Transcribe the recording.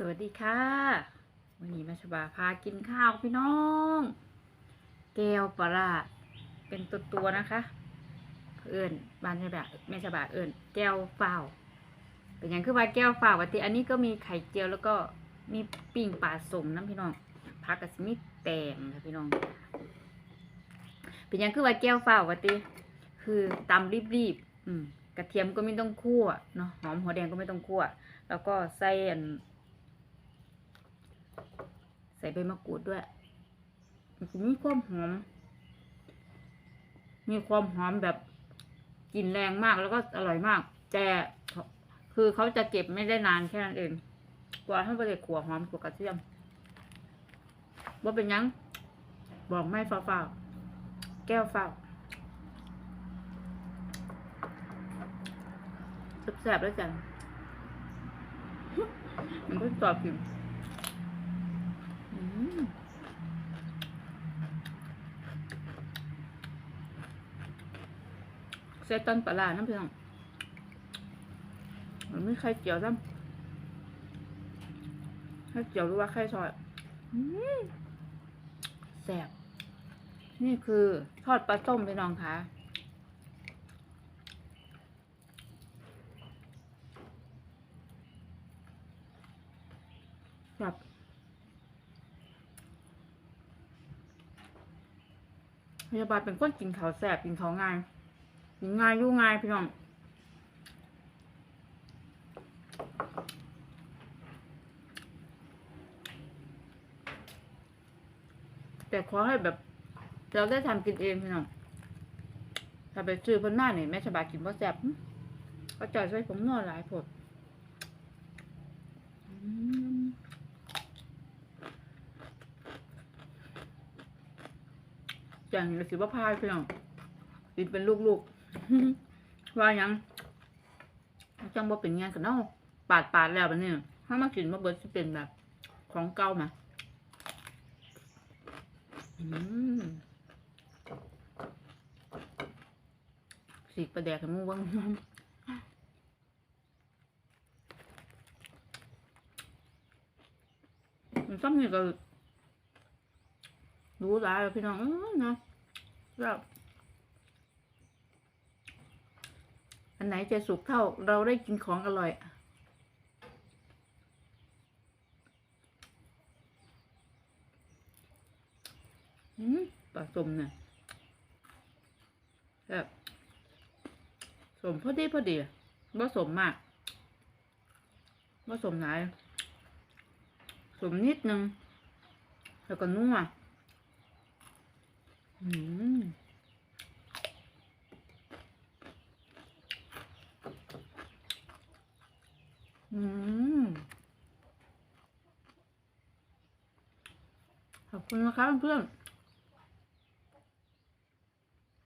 สวัสดีค่ะ วันนี้แม่ชบาพากินข้าวพี่น้อง แก้วปลาเป็นตัวตัวนะคะ เอิญบ้านชบาแม่ชบาเอิญแก้วเปล่าเป็นอย่างคือว่าแก้วเปล่าวันที่อันนี้ก็มีไข่เจียวแล้วก็มีปิ้งปลาสมน้ำพี่น้องผักกับมีแตงค่ะพี่น้อง เป็นอย่างคือว่าแก้วเปล่าวันที่คือตำรีบๆอืมกระเทียมก็ไม่ต้องคั่วเนาะหอมหัวแดงก็ไม่ต้องคั่ว แล้วก็ใส่อัน ใส่ใบมะกรูดด้วยมันจะมีความหอม มีความหอมแบบกลิ่นแรงมากแล้วก็อร่อยมาก แต่คือเขาจะเก็บไม่ได้นานแค่นั้นเอง กว่าให้ไปเลยขัวหอมกว่ากระเทียมว่าเป็นยัง บอกไม่ฟ้าฟ้าแก้วฟ้าแซ่บๆแล้วจันมันก็ตอบกินม เซตันปลาน้ำเพียงมันไม่ไข่เจียวซ้ำไข่เจียวหรือว่าไข่ซอยแซ่บนี่คือทอดปลาต้มพี่น้องคะแบบพยาบาลเป็นคนกินเขาวแสบกินเขาวง่าย ง่ายอยู่ง่ายพี่น้องแต่ขอให้แบบ เราได้ทำกินเองพี่น้องถ้าไปซื้อเพิ่นมาเนี่ยแม่ฉบากินบ่แซ่บก็จ่อยใส่ผมนัวหลายผดอย่างนี้สิว่าพายพี่น้องกินเป็นลูกๆ ว่ายังจังบ่เป็นงานกันเนาะปาดปาดแล้วบัดนี้ถ้ามากินมาเบิร์ดสิเป็นแบบ ของเก่ามาสีประแดกให้หมูเบ้างมันต้องมีก็รู้หลายพี่น้องเออเนาะแบบ อันไหนจะสุกเท่าเราได้กินของอร่อย อืมปลาสมเนี่ยแบบสมพอดีพอดีว่าสมมากว่าสมไหนายสมนิดนึง แล้วก็นัวอืมอืม ขอบคุณนะคะเพื่อน